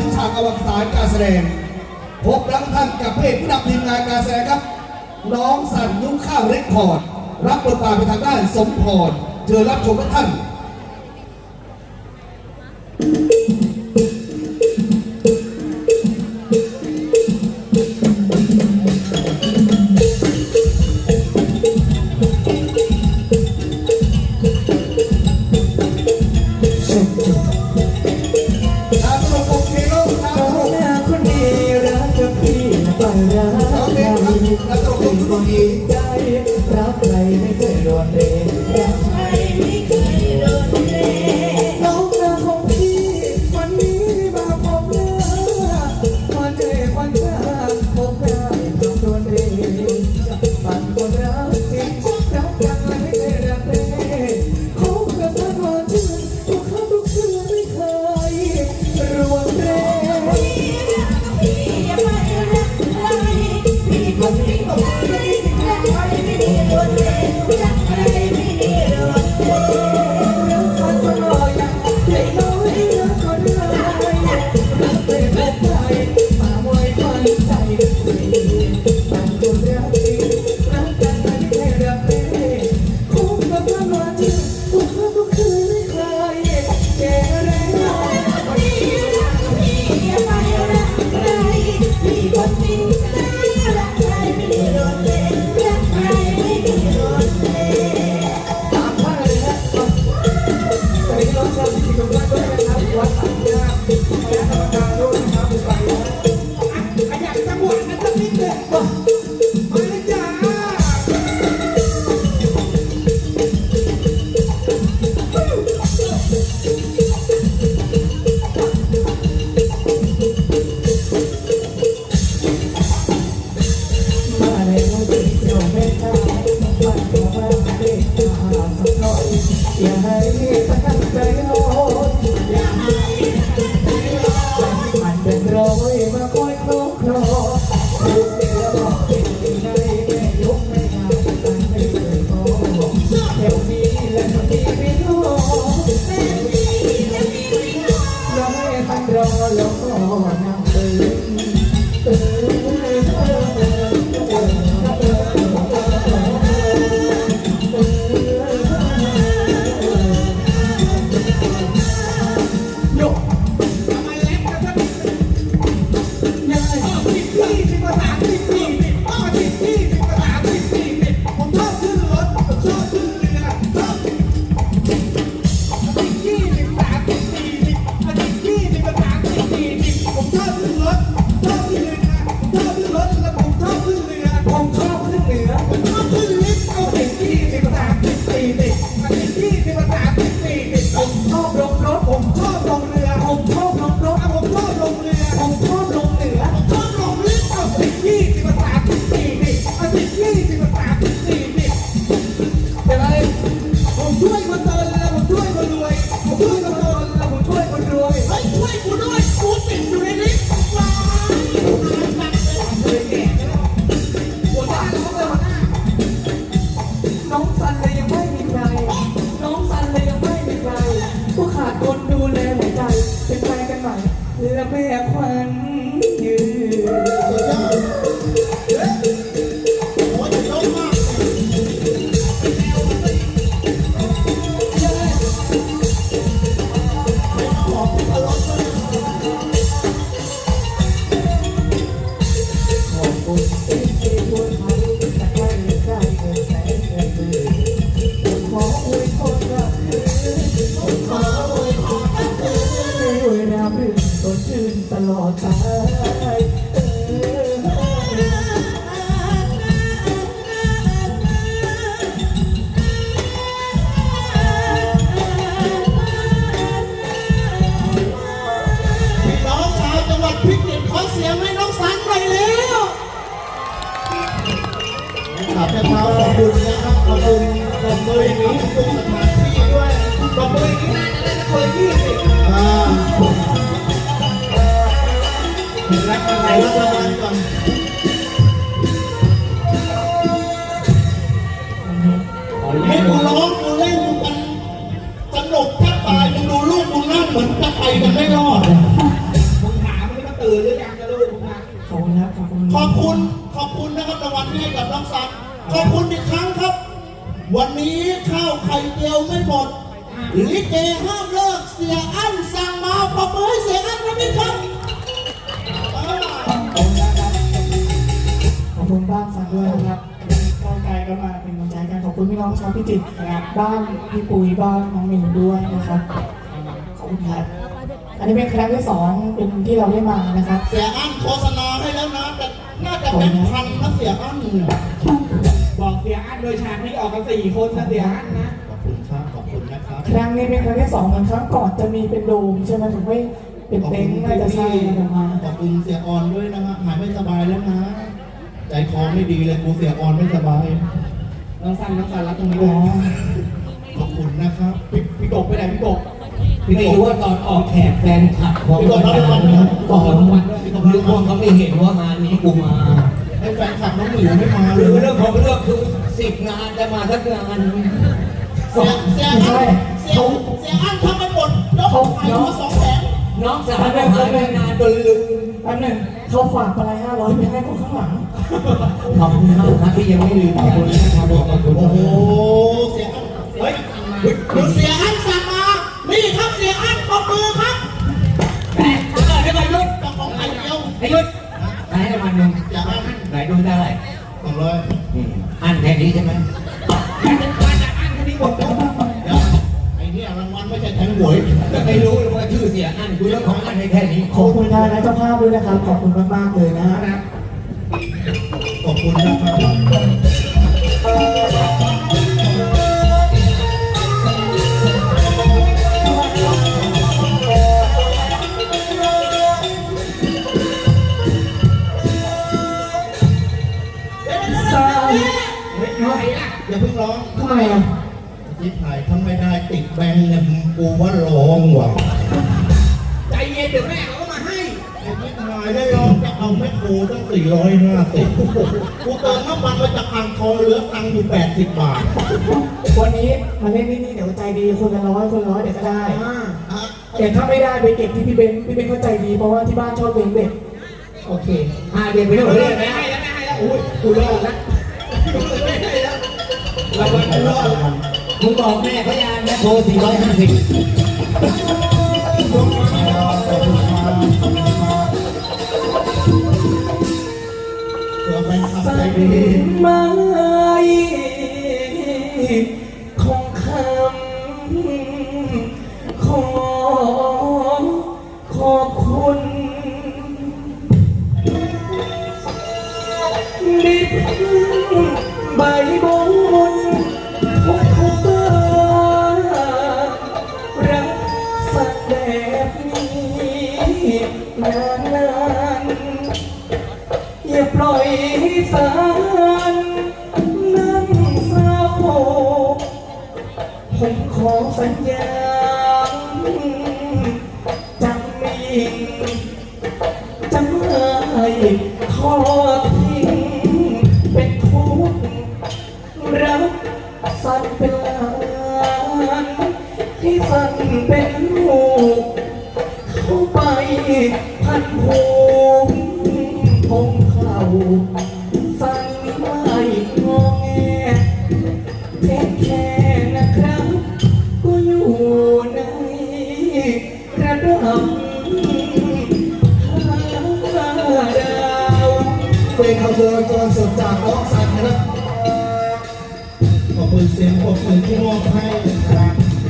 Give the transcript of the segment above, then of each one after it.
ถึงฉากอวสานการแสดง พบรักท่านกับเพศผู้นำทีมงานการแสดงครับ น้องสันยุ้งข้าวเรคคอร์ด รับบทบาทไปทางด้านสมพรเจอรับชมกันท่าน Yeah. ตื่นหรือยังจะลูกผมนะขอบคุณครับขอบคุณขอบคุณขอบคุณนะครับรางวัลที่ให้กับน้องสันขอบคุณอีกครั้งครับ วันนี้ข้าวไข่เจียวไม่หมดลิเกห้ามเลิกเสียอั้นสั่งมาประมือให้เสียอั้นวันนี้ครับอ่าขอบคุณบ้านฟังด้วยนะครับก้าวไกลก็มาเป็นกำลังใจกันขอบคุณพี่น้องชาวพิจิตรนะครับบ้านพี่ปุยบ้านน้องมินด้วยนะครับขอบคุณครับ อันนี้เป็นครั้งที่สองเป็นที่เราได้มานะครับ เสียอั้นโฆษณาให้แล้วนะแต่น่าจะเป็นพันนะเสียอั้นบอกเสียอันโดยฉากนี้ออกกันสี่คนนะเสียอันนะขอบคุณครับขอบคุณนะครับครั้งนี้เป็นครั้งที่สองเหมือนครั้งก่อนจะมีเป็นโดมใช่ไหมถึงไม่เป็นเต็นท์น่าจะใช่นะมาขอบคุณเสียออนด้วยนะฮะหายไม่สบายแล้วนะใจคอไม่ดีเลยกูเสียออนไม่สบายน้องสันน้องสันรับตรงนี้อ๋อขอบคุณนะครับพี่พี่กบไปไหนพี่กบ ไม่รู้ว่าตอนออกแขกแฟนคลับของพี่กบรับรางวัลนะก่อนวันนึกว่าเขาไม่เห็นว่างานนี้กูมาให้แฟนคลับน้องหมิวไม่มาเลคืยอเรื่องของเรื่องคือสิบงานจะมาสักงานเสียเสียอั้นเสียเสียอั้นทำไปหมดยกไข่มาสองแสนน้องสาวเนี่ยหายไปนานจนลืมอันหนึ่งเขาฝากอะไรห้าร้อยไปให้คนข้างหลัง ขอบคุณมากครับที่ยังไม่ลืมขอบคุณนะครับขอบคุณโอ้โหเสียอันเฮ้ยเสียอันสั่งมา นี่ครับเสียอันปรบมือครับแม่เออเดี๋ยวก่อนยุดเจ้าของไข่เจียวไอ้ยุดไหนรางวัลหนึ่งเสียอันไหนดูได้สองร้อยอืมอันแค่นี้ใช่ไหมมาจากอันคดีหมดเดี๋ยวไอ้เนี่ยรางวัลไม่ใช่แทงหวยไม่รู้เลยว่าชื่อเสียอันคุณเรื่องของอันในแค่นี้ขอบคุณทางนะเจ้าภาพด้วยนะครับ ขอบคุณมากๆเลยนะฮะขอบคุณนะครับ เพิ่งร้องทำไมอะจิ๊บหายทำไม่ได้ติดแบงค์เนี่ยกูว่าร้องว่ะใจเย็นเดี๋ยวแม่เขาก็มาให้ไอ้จิ๊บหายได้ร้องจะเอาแม่โคตั้งสี่ร้อยห้าสิบกูเติมน้ำมันมาจากอ่างทองเหลือตังค์อยู่แปดสิบบาทวันนี้มาเล่นที่นี่เดี๋ยวใจดีคนละร้อยคนละร้อยเดี๋ยวก็ได้อะแต่ถ้าไม่ได้ไปเก็บที่พี่เบนซ์พี่เบนซ์เขาใจดีเพราะว่าที่บ้านชอบเลี้ยงเด็กโอเคอ่าเดี๋ยวไปเดี๋เรื่ยอวยเรื่เรื่ออยงไม่ให้แล้วไม่ให้แล้วอุ้ยกูรอดแล้วไม่ให้แล้ว รางวัลกูรอดมึงบอกแม่เขานแม่โทรสี่ร้อยห้าสิบเพื่อแฟนคลับฝัใจนไม้คงคำ สันเป็นหลานที่สันเป็นลูกเข้าไปพันผู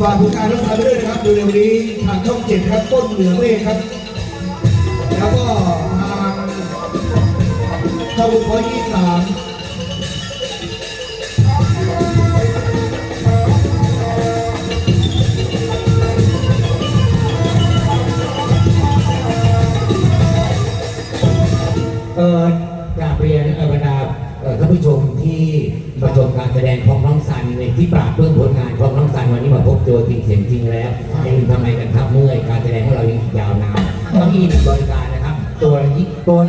ฝากผลกานน้องสันไปด้วยนะครับเร็วๆนี้ทางช่องเจ็ดครับต้นเหนือเมฆครับ แล้วก็ทางช่องบุญพอยยี่สาม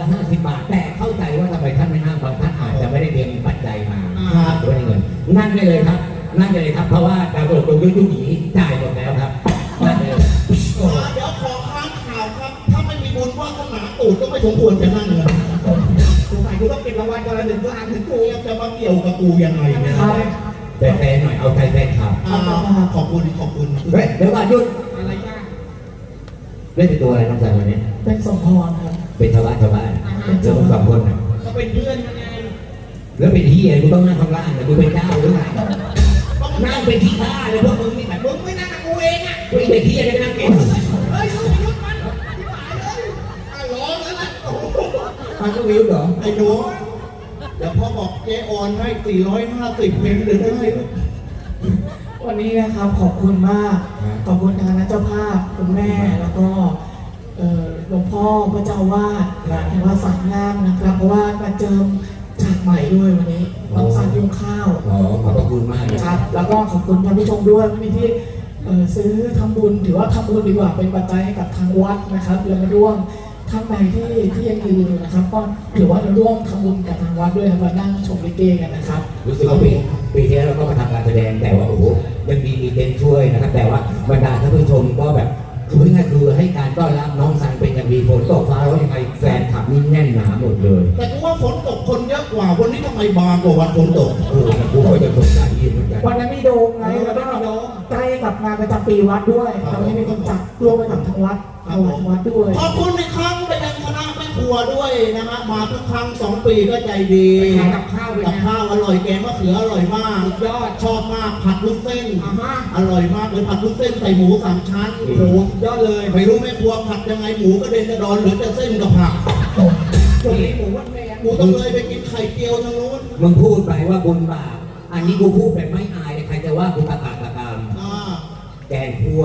ละห้าสิบบาท แต่เข้าใจว่าทำไมท่านไม่นั่งบางท่านอาจจะไม่ได้เตรียมปัจจัยมาครับไม่ได้เงินนั่งได้เลยครับ นั่งได้เลยครับ เพราะว่าดาวโดดดวงยุยุหยีจ่ายหมดแล้วครับนั่งได้เลยเดี๋ยวขอค้างข่าวครับ ถ้าไม่มีบุญว่าขนาดตูดก็ไม่สมควรจะนั่งเลยสงสัยกูต้องเก็บรางวัลก่อนละหนึ่งล้านถึงกูกูยังจะมาเกี่ยวกับกูยังไงเนี่ยครับแต่แฟนหน่อยเอาใจแฟนคลับอ่าขอบคุณขอบคุณเฮ้ยเดี๋ยวก่อนหยุดอะไรย่าเล่นเป็นตัวอะไรน้องสันวันนี้เป็นสมพรครับ เป็นชาวบ้านชาวบ้านเจอมึงสองคนน่ะก็เป็นเพื่อนกันไงแล้วเป็นที่อะไรกูต้องนั่งข้างล่างแต่กูเป็นเจ้าหรือไงนั่งเป็นที่ข้าเลยพวกมึงนี่แบบมึงไม่นั่งกับกูเองอะกูเป็นที่อะไรนั่งเก่งเฮ้ยลูกยุดมันที่หายเลยอะร้องแล้วนะโอ้โหฟังก็วิวเหรอไอ้หนูเดี๋ยวพ่อบอกเจออนให้450เพลงเดือนได้ไหมวันนี้นะครับขอบคุณมาก ขอบคุณทางคณะเจ้าภาพคุณแม่แล้วก็เอ่อ หลวงพ่อพระเจ้าวาดแห่งวัดสังงามนะครับ เพราะว่ามาเจิมฉากใหม่ด้วยวันนี้น้องสันยุงข้าวอ๋อขอบพระคุณมากนะคครัรับบแล้วก็ขอบคุณท่านผู้ชมด้วยที่ที่เอ่อซื้อทำบุญถือว่าทำบุญดีกว่าเป็นปัจจัยให้กับทางวัดนะครับแล้วมาร่วมท่านใดที่ที่ยังยืนอยู่นะครับก็ถือว่าจะร่วมทำบุญกับทางวัดด้วยครับมานั่งชมลิเกกันนะครับรู้สึกว่าปีปีที่แล้วเราก็มาทำการแสดงแต่ว่าโอ้โหยังมีมีเต็นท์ช่วยนะครับ แต่ว่าบรรดาท่านผู้ชมก็แบบ คือพูดง่ายๆคือให้การต้อนรับน้องสันเป็นอย่างดีฝนตกฟ้าร้องยังไงแฟนคลับนี่แน่นหนาหมดเลยแต่กูว่าฝนตกคนเยอะกว่า วันนี้ทำไมบางกว่าวันฝนตกโอ้โหกูก็จะสงสารยินเหมือนกันวันนั้นมีโดมไงแล้วก็ใกล้กับงานประจำปีวัดด้วยตอนนี้มีคนจัดร่วมไปกับทางวัดถวายวัดด้วยขอบคุณอีกครั้งไปยังคณะแม่ครัวด้วยนะฮะมาทุกครั้งสองปีก็ใจดีไปทานกับข้าว เลยกับนะข้าวอร่อยแกงมะเขืออร่อยมากสุดยอดชอบมากผัดลูกเส้นอ่าฮะ อร่อยมากเลยผัดลูกเส้นใส่หมูสามชั้นโอ้โหสุดยอดเลยไม่รู้แม่ครัวผัดยังไงหมูก็เด็นกระดอนเหลือแต่เส้นกับผักช่วงนี้หมูวัดแมนหมูต้องเลยไปกินไข่เจียวทางนู้นมึงพูดไปว่าบุญบาป อันนี้กูพูดแบบไม่อายเลยใครจะว่ากูตะกากตะกาม อ่าแกงคั่ว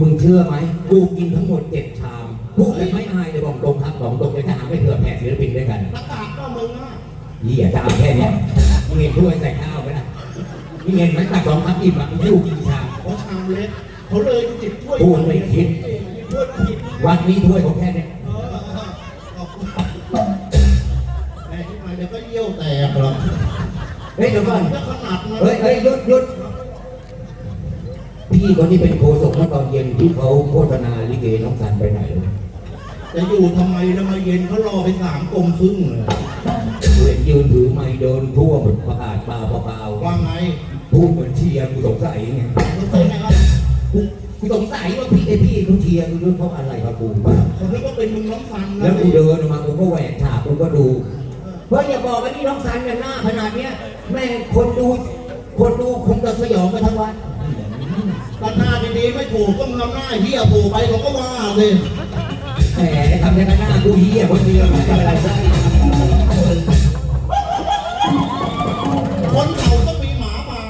มึงเชื่อไหม กูกินทั้งหมดเจ็ดชาม พูดแบบไม่อายเลยบอกตรงครับบอกตรงเลยจะหาไม่เผื่อแผ่ศิลปินด้วยกัน ตะกาดก็มึงอะ เหี้ยจะเอาแค่เนี้ยมึงเห็นถ้วยใส่ข้าวไหมล่ะมึงเห็นไหมตักสองทัพอิ่มอะมึงหิ้วกินชามเพราะชามเล็กเขาเลยจิบถ้วยพูดไม่คิด ถ้วยผิดวันนี้ถ้วยผมแค่เนี้ยเออขอบคุณแม่ที่มาเดี๋ยวก็เยี่ยวแตกหรอกเฮ้ยเดี๋ยวก่อนถ้าขนาดนั้นเฮ้ยเฮ้ยหยุดหยุดพี่คนนี้เป็นโคศกเมื่อตอนเย็นที่เขาโฆษณาลิเกน้องสันไปไหนเลยจะอยู่ทำไมแล้วมาเย็นเขารอไปสามกลมครึ่งเลย กูเห็นยืนถือไมค์เดินทั่วเหมือนประกาศเปล่าเปล่าว่าไงพูดเหมือนเชียร์กูสงสัยไงรู้สึกไงครับกูกูสงสัยว่าพี่ไอพี่กูเชียร์กูด้วยเพราะอะไรกับกูบ้างผมนึกว่าเป็นมึงน้องฟันนะแล้วกูเดินออกมากูก็แหวกฉากกูก็ดูเฮ้ยอย่าบอกว่านี่น้องสันกันหน้าขนาดเนี้ยแม่งคนดู คนดูคงจะสยองไปทั้งวันก็หน้าดีๆไม่ถูกก็มึงเอาหน้าเหี้ยผูกไปเขาก็ว่าเลยแหมทำยังไงหน้ากูเหี้ยคนเดียวไม่เป็นไรได้ คนเขาต้องมีหมามา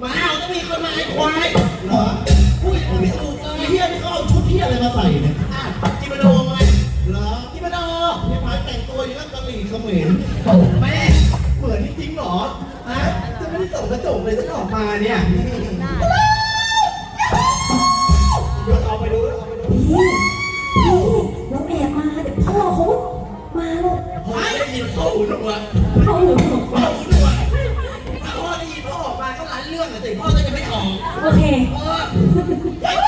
หมาเอาต้องมีคนมาไอ้ควายเหรอพูดไม่ถูกเลไอ้ยเหี้ยนี่เขาเอาชุดเหี้ยอะไรมาใส่เนี่ยอะจิมโนไงเหรอจิมโนพี่หมายแต่งตัวอย่างนั้นกะหรี่เขมรแม่เหมือนจริงๆเหรอฮะจะไม่ได้ส่งกระจกเลยฉันออกมาเนี่ยเดี๋ยวเอาไปดูเอาไปดูพี่พี่น้องแอบมาเดี๋ยวพ่อเขามาลูกพ่อได้ยินพ่ออุ่นออกมาเอาหนูพ่ออุ่นออก ก็ร้านเรื่องอะสิพ่อก็จะไม่ออกโอเค เออ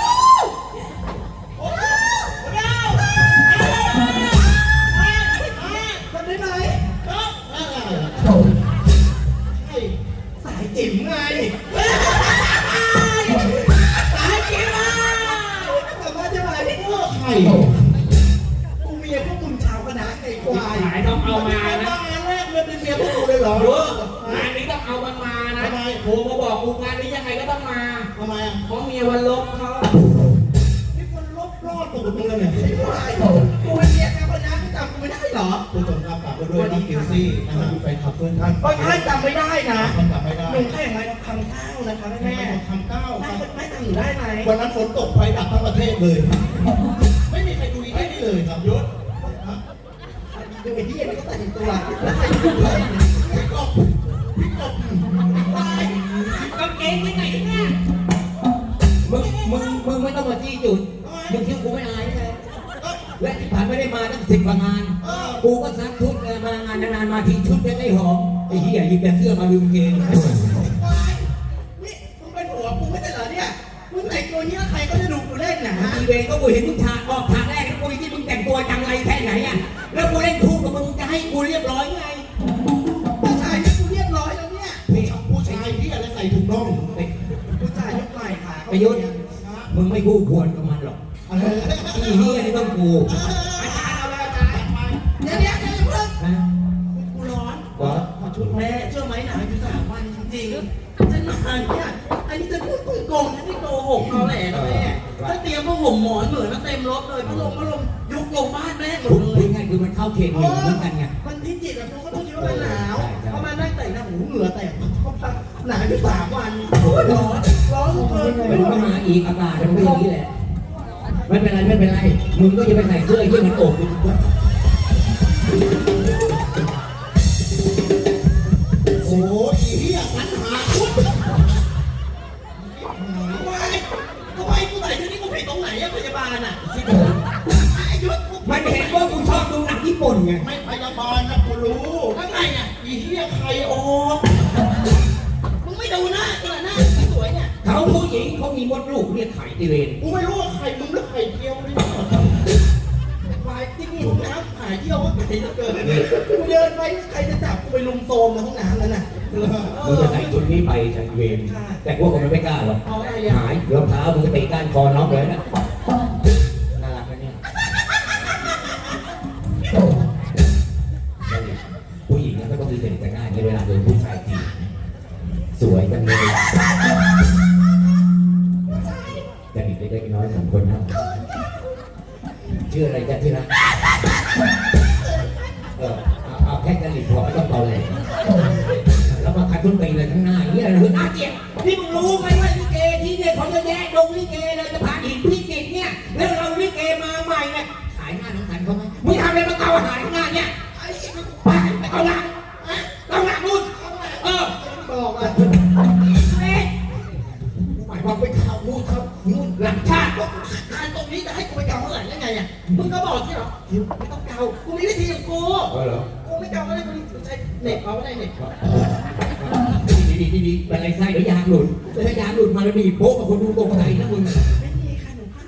ทำได้ไหมไอ้สายจิ๋มไงสายจิ๋มอะทำได้ใช่ไหมเมื่อใค วันลบเขานี่คนลบรอดตูดมึงเลยเนี่ยกูเป็นเมียชาวคณะกูจำกูไม่ได้หรอผู้ชมครับฝากไปด้วยน้องกิวซี่นะฮะแฟนคลับเพื่อนท่านก็ใช่จำไม่ได้นะมันกลับไม่ได้หนุ่มแค่อย่างไรเราคำข้านะคะแม่แม่ทำเก้าไม่ไม่จำอยู่ได้ไหมวันนั้นฝนตกไฟดับทั้งประเทศเลย ไม่มีใครดูอีกนี่เลยครับยศดูไอ้ที่มันก็แต่งตัว องมาจี้จุดมึงคิดว่ากูไม่อายใช่ไหมและที่ผ่านไม่ได้มาตั้งสิบกว่างานเออกูก็ซักชุดเลยมางานนานๆมาทีชุดยังไม่หอมไอ้เหี้ยหยิบแต่เสื้อมาลืมเกงตายนี่มึงเป็นหัวกูไม่ใช่เหรอเนี่ยมึงแต่งตัวนี้แล้วใครก็จะดูกูเล่นนะฮะอีเวนก็กูเห็นมึงฉากออกฉากแรกแล้วกูที่มึงแต่งตัวแค่ไหนอะแล้วกูเล่นคู่กับมึงจะให้กูเรียบร้อยไงผู้ชายที่กูเรียบร้อยแล้วเนี่ยนี่ผู้ชายที่อะไรใส่ถุงน่องไปผู้ชายยกไหล่ขาประยุทธ์ มึงไม่คู่ควรกับมันหรอกเอออีนี่อันนี้ต้องกูอาจารย์เอาเลยอาจารย์เดี๋ยวเดี๋ยวเดี๋ยวเพิ่งนะกูร้อนขอขอชุดแม่เชื่อไหมหนาวอยู่สามวันจริงๆฉันมาเนี่ยอันนี้จะพูดโกงฉันไม่โกหกเขาแหละนะแม่ถ้าเตรียมผ้าห่มหมอนเหมือนมาเต็มรถเลยพัดลมพัดลมยกลงบ้านแม่หมดพูดเลย ง่ายๆคือมันเข้าเขตเหนียวเหมือนกันไงมันพิจิตรแบบเขาก็ต้องคิดว่ามันหนาวใช่ใช่พอมานั่งแต่งหน้าหูเหงื่อแตกหนาวอยู่สามวันโอ้ยร้อนร้อนเกิน มันก็มาอีกอากาศมันก็อย่างนี้แหละ ไม่เป็นไรไม่เป็นไร มึงก็จะไปใส่เสื้อที่มันโอบมึง ไม่ต้องดีเด่นแต่ง่ายในเวลาโดนผู้ชายจีบสวยจังเลยจะมีเล็กๆน้อยๆสองคนนะชื่ออะไรจ๊ะที่รัก มีวิธีของกู เออเหรอกูไม่เกาก็ได้กูใช้เน็ตเอาไม่ได้เน็ตดีดีดีดีเป็นไรไส้เดี๋ยวยางหลุดถ้ายางหลุดมาแล้วดีโป๊ะกับคนดูตกใจนะมึงไม่มีค่ะหนูค่ะ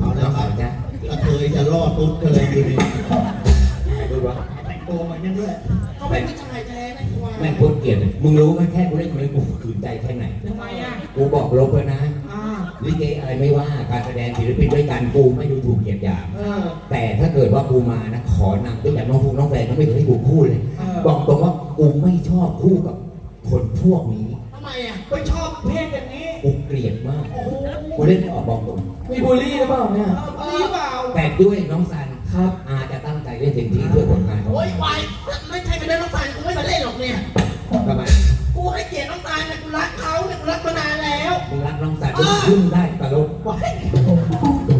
เอาแล้วครับจ้ะกระเทยจะรอดตุ๊ดกันเลยทีนี้ดูวะแต่งตัวมาเนี่ยด้วยเขาเป็นผู้ชายแท้นะกูว่าแม่งโคตรเกลียดเลยมึงรู้ไหมแค่กูเล่นคนนี้กูขืนใจแค่ไหนทำไมอะกูบอกลบแล้วนะอ่า ลิเกอะไรไม่ว่าการแสดงศิลปินด้วยกันกูไม่ดูถูกเหยียดหยาม เออ แต่ถ้าเกิดว่ากูมานะขอนำด้วยอย่างน้องฟูน้องแฟนเขาไม่เคยให้กูคู่เลย เออ บอกตรงว่ากูไม่ชอบคู่กับคนพวกนี้ ทำไมอะไปชอบเพศอย่างนี้ กูเกลียดมาก โอ้โหกูเล่นไม่ออกบอกตรงมีบูลลี่หรือเปล่าเนี่ยเอาหรือเปล่าแต่ด้วยน้องซันครับอาจะตั้งใจเล่นเต็มที่เพื่อผลงานของโอ้ยควายไม่ใช่เป็นเรื่องน้องตาลกูไม่มาเล่นหรอกเนี่ย รักมานานแล้วมึงรักน้องซันมึงยุ่งได้ตลกว้าย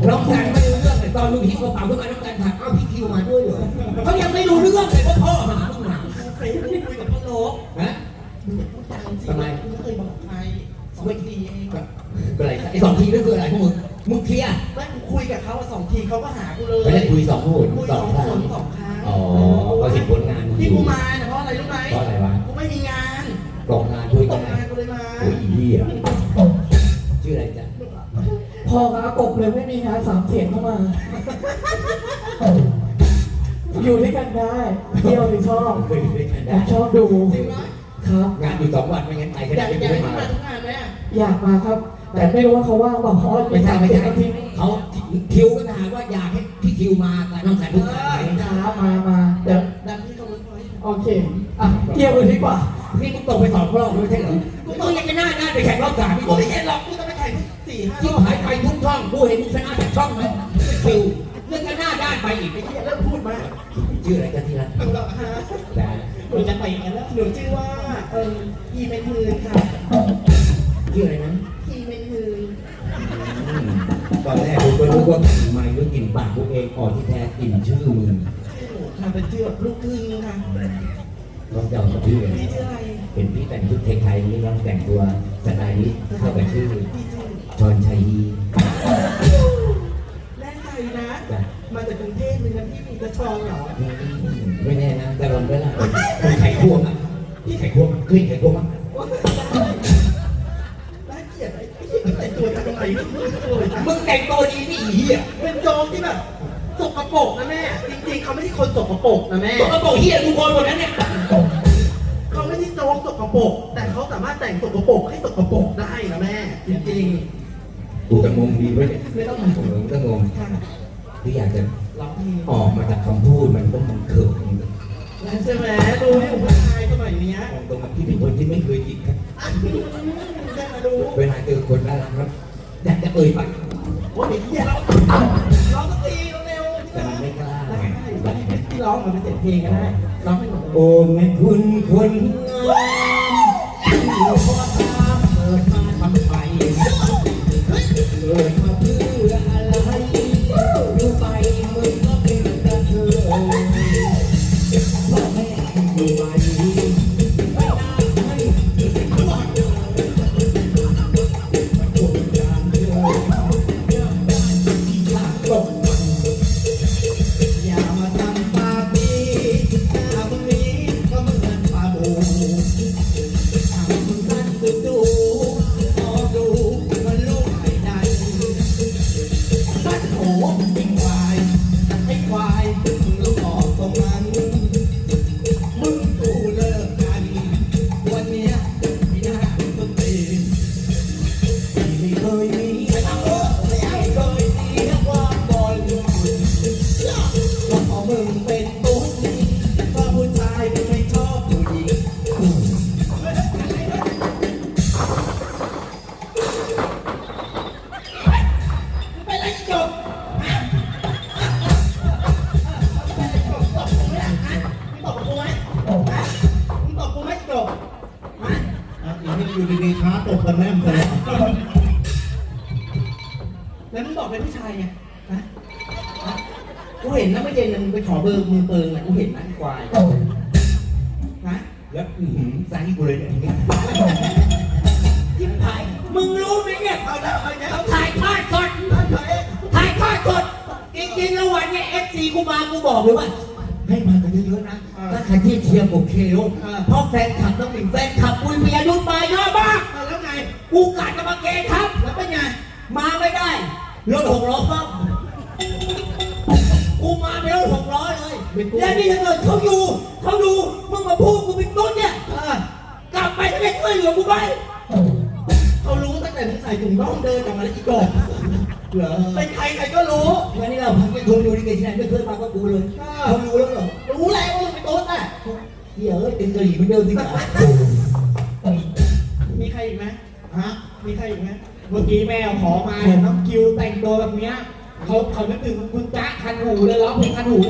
น้องซันไม่รู้เรื่องแต่ตอนมึงหิ้วกระเป๋าขึ้นมาน้องซันถามเอ้าพี่คิวมาด้วยเหรอเขายังไม่รู้เรื่องเลยว่าพ่อมาหามึงหนังใครไม่ได้คุยกับพ่อโลกฮะมึงอย่าพูดดังสิทำไมกูไม่เคยบอกใครสองทีเองก็อะไรไอ้สองทีนั่นคืออะไรพวกมึงมึงเคลียร์แม่งกูคุยกับเขาอะสองทีเขาก็หากูเลยไม่ได้คุยสองคนคุยสสอองงครั้คน เลยไม่มีงานสามเสียงเข้ามา อยู่ด้วยกันได้เที่ยวหรือชอบเคยอยู่ด้วยกันผได้มชอบดูจริงไหมครับ งานอยู่สองวันไม่งั้นไปก็อได้ยากไม่อยากได้ให้มามาทุกงานไหมอะอยากมาครับ แต่ไม่รู้ว่าเขาว่างเปล่าเพราะว่าไม่ใช่ไม่ใช่อาทิตย์เขาคิวก็ถามว่าอยากให้พี่คิวมากับน้องสายทุกงานไหมครับมามาเดี๋ยวดันที่เขาเลยพอยโอเคอะเที่ยวกันดีกว่า นี่มึงตกไปสองรอบไม่ใช่เหรอกูต้องยังจะหน้าหน้าไปแข่งรอบสามพี่กูกูไม่ไม่เห็เห็นนหหรรออกกกูต้องไปถ่าย สี่ห้าที่รอบหายไปทุกช่องกูเห็นมึงชนะจากช่องไหมคิวเรื่องกันหน้าด้านไปอีกไอ้ที่เริ่มพูดมาชื่ออะไรกันที่รักเอาละฮะแต่หนูจะไปกันแล้วหนูชื่อว่าเอออีเป็นมือค่ะชื่ออะไรนะอีเป็นมือตอนแรกกูก็รู้ว่ากลิ่นไม้หรือกลิ่นปากกูเองอ่อนที่แท้กลิ่นชื่อมึงชื่อหนูค่ะเป็นชื่อแบบลูกครึ่งค่ะลองเดากับพี่เลยพี่ชื่ออะไรเป็นพี่แต่งชุดไทยๆนี่ลองแต่งตัวสไตล์นี้เข้ากับชื่อ พี่ชื่อชอนชัยยีแน่ใจนะ จ้ะมาจากกรุงเทพเลยนะพี่มีกระชองเหรอ ไม่แน่นะแต่ลองได้ละคนไข่ควงอะพี่ไข่ควงเคยไข่ควงมั้ยว่าน่าเกลียดไอ้ที่แต่งตัวทำไมมึงเลยมึงแต่งตัวดีนี่อีอะเป็นโจงที่แบบสกปรกนะแม่ จริงๆ เขาไม่ใช่คนสกปรกนะแม่ ตัวกระโปรงเฮียกูโกนหมดแล้วเนี่ยเขาไม่ใช่โจ๊กสกปรกแต่เขาสามารถแต่งสกปรกให้สกปรกได้นะแม่ จริง กูจะงงดีไว้เนี่ยๆไม่ต้องผมก็งงที่อยากจะร้องเพลงออกมาจากคำพูดมันก็มันเขินใช่ไหมดูที่ผมผู้ชายสมัยเนี้ยมองตรงกับที่เป็นคนที่ไม่เคยจิกครับได้มาดูเวลาเจอคนน่ารักครับอยากจะเอ่ยปากว่าเด็กเหี้ยเราร้องสักทีเร็วๆแต่มันไม่กล้าได้ไงที่ร้องมันเป็นเสียงเพลงก็ได้ร้องให้หมดโอ้แม่คุณคนงาม เถ้าใครที่เชียร์ผมเคโรเพราะแฟนคลับต้องเป็นแฟนคลับกูมีอายุมาเยอะมากเอาแล้วไงกูกะจะมาเกณฑ์ครับแล้วเป็นไงมาไม่ได้รถหกล้อครับกูมาเป็นรถหกล้อเลยแล้วนี่ถ้าเกิดเขาอยู่เขาดูมึงมาพูดกูเป็นต้นเนี่ยเออกลับไปจะไม่ช่วยเหลือกูไหมเขารู้ตั้งแต่มึงใส่ถุงน่องเดินออกมาแล้วอีกบ เหรอเป็นใครใครก็รู้วันนี้เราพักไปชมดูดิเกที่ไหนไม่เคยมาก็กูเลยเขารู้แล้วเหรอรู้แล้วว่ามึงเป็นตุ๊ดอะเดี๋ยวเป็นกะหรี่เหมือนเดิมดีกว่ามีใครอีกไหมฮะมีใครอีกไหมเมื่อกี้แม่ขอมาน้องคิวแต่งตัวแบบเนี้ยเขาเขานึกถึงคุณจ๊ะคันหูเลยร้องเพลงคันหู